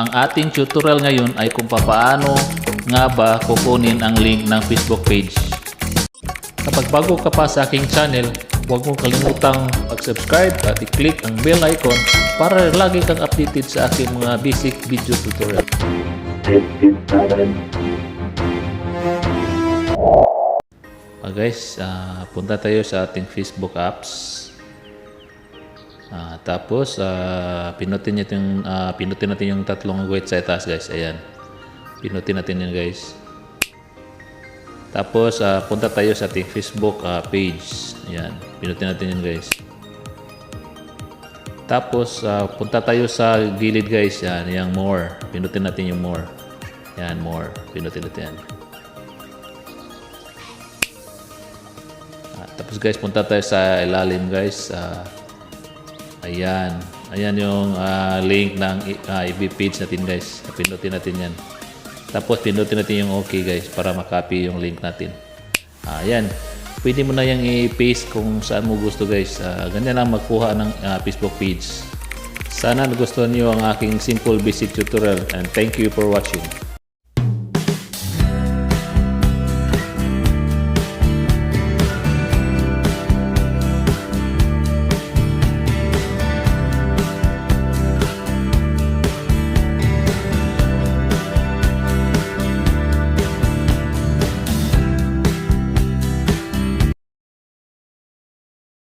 Ang ating tutorial ngayon ay kung paano nga ba kukunin ang link ng Facebook page. Kapag bago ka pa sa aking channel, huwag mong kalimutang mag-subscribe at i-click ang bell icon para lagi kang updated sa aking mga basic video tutorial. Ah, guys, ah, punta tayo sa ating Facebook apps. Ah, tapos, ah, pinutin, natin, yung, ah, pinutin natin yung tatlong white sa itaas, guys. Ayan. Pinutin natin yun, guys. Tapos, ah, punta tayo sa ating Facebook ah, page. Ayan. Pinutin natin yun, guys. Tapos, ah, punta tayo sa gilid, guys. Yan, yung more. Pinutin natin yung more. Yan, more. Pinutin natin yan. Ah, tapos guys, punta tayo sa ilalim guys. Ah, ayan. Ayan yung ah, link ng uh, FB page natin guys. Pinutin natin yan. Tapos pinutin natin yung okay guys para makopy yung link natin. Ah, ayan. Pwede mo na yung i-paste kung saan mo gusto guys. Ah, ganyan lang magkuha ng ah, Facebook page. Sana nagustuhan niyo ang aking simple basic tutorial and thank you for watching.